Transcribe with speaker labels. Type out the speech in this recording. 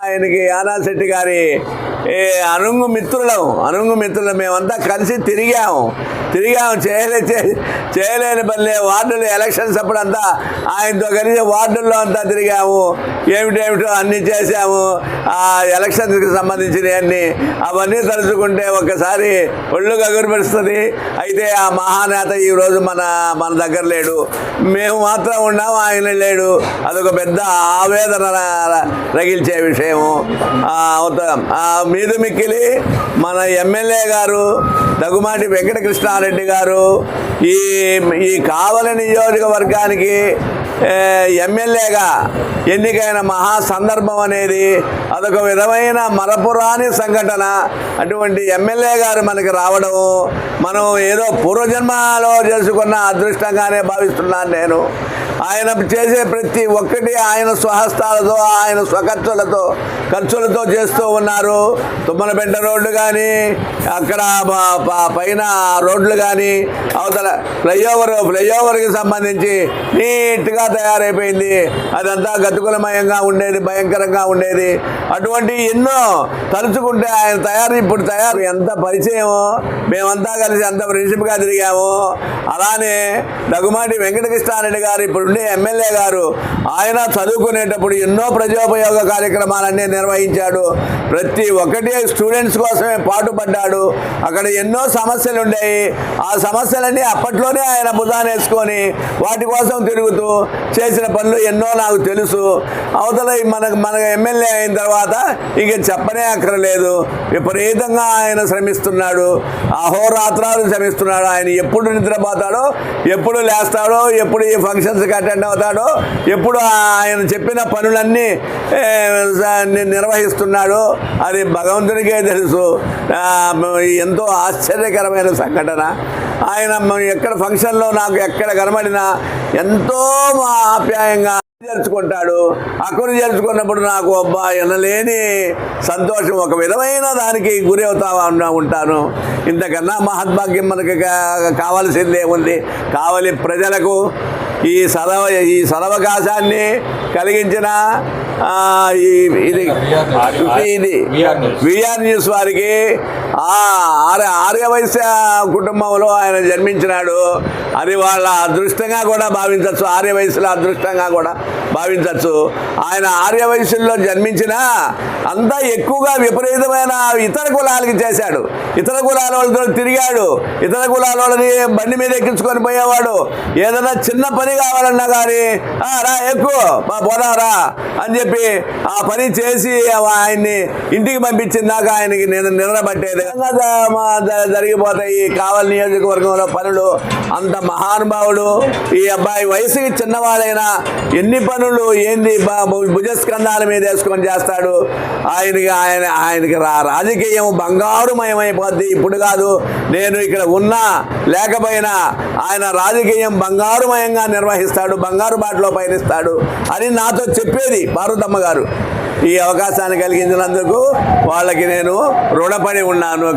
Speaker 1: ఆయనకి యానాశెట్టి గారి ఏ అనుంగు మిత్రులం అనుంగు మిత్రులం మేమంతా కలిసి తిరిగాము. తిరిగాము చేయలే చేయలేని పనిలే. వార్డులు ఎలక్షన్స్ అప్పుడు అంతా ఆయనతో కలిసి వార్డుల్లో అంతా తిరిగాము. ఏమిటేమిటో అన్నీ చేశాము. ఆ ఎలక్షన్స్కి సంబంధించినవి అన్నీ. అవన్నీ తలుచుకుంటే ఒకసారి ఒళ్ళు గగురుపరుస్తుంది అయితే ఆ మహానేత ఈరోజు మన మన దగ్గర లేడు. మేము మాత్రం ఉన్నాము ఆయన లేడు. అదొక పెద్ద ఆవేదన రగిల్చే విషయము. మీద మిక్కిలి మన ఎమ్మెల్యే గారు దగ్గుమాటి వెంకటకృష్ణారెడ్డి గారు ఈ ఈ కావలి నియోజకవర్గానికి ఎమ్మెల్యేగా ఎన్నికైన మహా సందర్భం అనేది అదొక విధమైన మరపురాని సంఘటన. అటువంటి ఎమ్మెల్యే గారు మనకి రావడం మనం ఏదో పూర్వజన్మలో చేసుకున్న అదృష్టంగానే భావిస్తున్నాను నేను. ఆయన చేసే ప్రతి ఒక్కటి ఆయన స్వహస్తాలతో ఆయన స్వఖర్చులతో ఖర్చులతో చేస్తూ ఉన్నారు. తుమ్మలపెంట రోడ్డు కానీ అక్కడ పైన రోడ్లు కానీ అవతల ఫ్లైఓవర్ ఫ్లైఓవర్కి సంబంధించి నీట్గా తయారైపోయింది. అదంతా గతుకులమయంగా ఉండేది భయంకరంగా ఉండేది. అటువంటి ఎన్నో తలుచుకుంటే ఆయన తయారు ఇప్పుడు తయారు. ఎంత పరిచయమో మేమంతా కలిసి అంత ఫ్రెండ్షిప్గా తిరిగాము. అలానే దగ్గుమాటి వెంకటకృష్ణారెడ్డి గారు ఇప్పుడు ఉండే ఎమ్మెల్యే గారు ఆయన చదువుకునేటప్పుడు ఎన్నో ప్రజోపయోగ కార్యక్రమాలన్నీ నిర్వహించాడు. ప్రతి ఒక్కటి స్టూడెంట్స్ కోసమే పాటుపడ్డాడు. అక్కడ ఎన్నో సమస్యలు ఉండేవి. ఆ సమస్యలన్నీ అప్పట్లోనే ఆయన భుజాన్ని వాటి కోసం తిరుగుతూ చేసిన పనులు ఎన్నో నాకు తెలుసు. అవతల మనకు మన మన ఎమ్మెల్యే అయిన తర్వాత ఇక చెప్పనే అక్కర్లేదు. విపరీతంగా ఆయన శ్రమిస్తున్నాడు. అహోరాత్రాలు శ్రమిస్తున్నాడు. ఆయన ఎప్పుడు నిద్రపోతాడో ఎప్పుడు లేస్తాడో ఎప్పుడు ఈ ఫంక్షన్స్కి అటెండ్ అవుతాడో ఎప్పుడు ఆయన చెప్పిన పనులన్నీ నిర్వహిస్తున్నాడు అది భగవంతునికే తెలుసు. ఎంతో ఆశ్చర్యకరమైన సంఘటన. ఆయన ఎక్కడ ఫంక్షన్లో నాకు ఎక్కడ కనబడినా ఎంతో ఆప్యాయంగా చేర్చుకుంటాడు. అక్కను చేర్చుకున్నప్పుడు నాకు అబ్బా ఎనలేని సంతోషం. ఒక విధమైన దానికి గురి అవుతా ఉంటాను. ఇంతకన్నా మహద్భాగ్యం మనకి కావాల్సిందే ఉంది కావలి ప్రజలకు. ఈ సదవ ఈ సదవకాశాన్ని కలిగించిన ఇది ఇది విఆర్ న్యూస్ వారికి ఆ ఆర్య ఆర్యవైశ్య కుటుంబంలో ఆయన జన్మించినాడు. అది వాళ్ళ అదృష్టంగా కూడా భావించవచ్చు. ఆర్యవయసుల అదృష్టంగా కూడా భావించవచ్చు. ఆయన ఆర్యవయసుల్లో జన్మించిన అంతా ఎక్కువగా విపరీతమైన ఇతర కులాలకి చేశాడు. ఇతర కులాల వాళ్ళతో తిరిగాడు. ఇతర కులాల వాళ్ళని బండి మీద ఎక్కించుకొని పోయేవాడు. ఏదైనా చిన్న పని కావాలన్నా కానీ రా ఎక్కువ మా పోదారా అని చెప్పి ఆ పని చేసి ఆయన్ని ఇంటికి పంపించిందాక ఆయనకి నేను నిద్రపట్టేది. మా జరిగిపోతాయి. కావలి నియోజకవర్గంలో పనులు అంత మహానుభావుడు. ఈ అబ్బాయి వయసుకి చిన్నవాడైనా ఎన్ని పనులు ఏంది భుజస్కంధాల మీద వేసుకొని చేస్తాడు. ఆయనకి ఆయన ఆయనకి రా రాజకీయం బంగారుమయమైపోద్ది. ఇప్పుడు కాదు నేను ఇక్కడ ఉన్నా లేకపోయినా ఆయన రాజకీయం బంగారుమయంగా నిర్వహిస్తాడు బంగారు బాటలో పయనిస్తాడు అని నాతో చెప్పేది పార్వతమ్మ గారు. ఈ అవకాశాన్ని కలిగించినందుకు వాళ్ళకి నేను రుణపడి ఉన్నాను